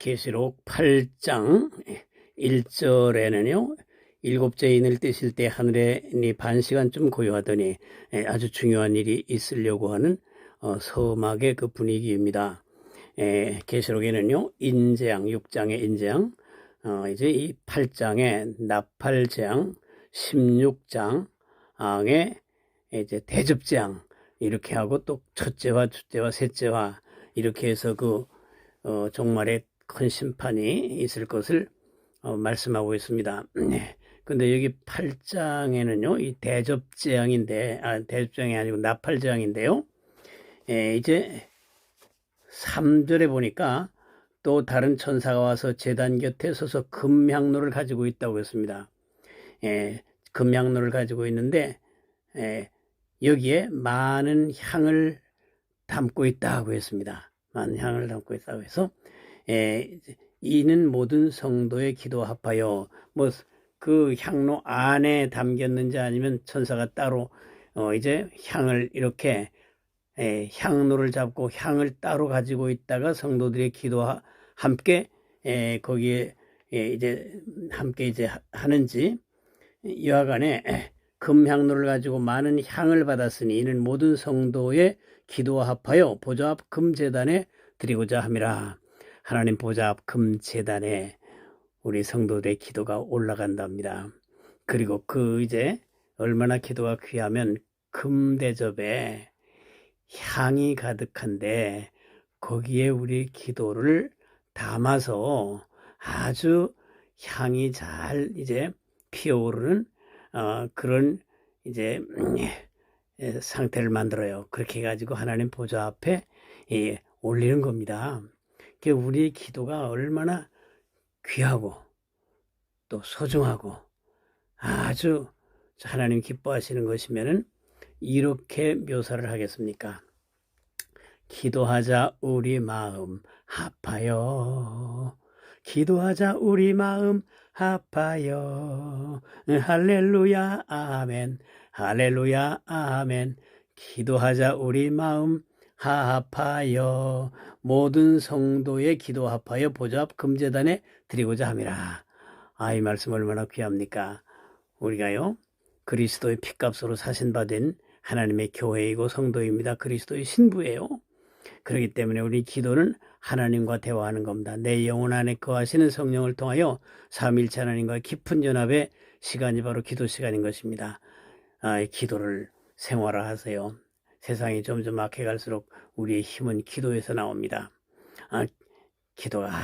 계시록 8장 1절에는요. 일곱째 인을 떼실 때 하늘에 니 반시간쯤 고요하더니 예, 아주 중요한 일이 있으려고 하는 어, 서막의 그 분위기입니다. 예, 계시록에는요. 인재앙 6장의 인재앙 어, 이제 이 8장의 나팔 재앙 16장의 이제 대접 재앙 이렇게 하고 또 첫째와 둘째와 셋째와 이렇게 해서 그 어, 종말의 큰 심판이 있을 것을 어, 말씀하고 있습니다. 네. 근데 여기 8장에는요, 이 대접재앙인데, 아, 대접재앙이 아니고 나팔재앙인데요. 예, 이제 3절에 보니까 또 다른 천사가 와서 재단 곁에 서서 금향로를 가지고 있다고 했습니다. 예, 금향로를 가지고 있는데, 예, 여기에 많은 향을 담고 있다고 했습니다. 많은 향을 담고 있다고 해서, 예, 이는 모든 성도의 기도 합하여, 뭐, 그 향로 안에 담겼는지 아니면 천사가 따로, 어, 이제 향을 이렇게, 예, 향로를 잡고 향을 따로 가지고 있다가 성도들의 기도와 함께, 예, 거기에, 예, 이제, 함께 이제 하- 하는지, 여하간에 금향로를 가지고 많은 향을 받았으니 이는 모든 성도의 기도와 합하여 보좌 앞 금재단에 드리고자 함이라. 하나님 보좌 앞 금재단에 우리 성도들의 기도가 올라간답니다. 그리고 그 이제 얼마나 기도가 귀하면 금대접에 향이 가득한데 거기에 우리 기도를 담아서 아주 향이 잘 이제 피어오르는 어, 그런 이제 음, 예, 상태를 만들어요. 그렇게 해가지고 하나님 보좌 앞에 예, 올리는 겁니다. 그 우리의 기도가 얼마나 귀하고 또 소중하고 아주 하나님 기뻐하시는 것이면은 이렇게 묘사를 하겠습니까? 기도하자 우리 마음 합하여 기도하자 우리 마음 합하여 할렐루야 아멘. 할렐루야 아멘. 기도하자 우리 마음 합하여 모든 성도의 기도 합하여 보좌 앞 금재단에 드리고자 함이라 아 이 말씀 얼마나 귀합니까 우리가요 그리스도의 피값으로 사신받은 하나님의 교회이고 성도입니다 그리스도의 신부예요 그렇기 때문에 우리 기도는 하나님과 대화하는 겁니다. 내 영혼 안에 거하시는 성령을 통하여 삼일체 하나님과 깊은 연합의 시간이 바로 기도 시간인 것입니다. 아, 이 기도를 생활화하세요. 세상이 점점 악해갈수록 우리의 힘은 기도에서 나옵니다. 아, 기도가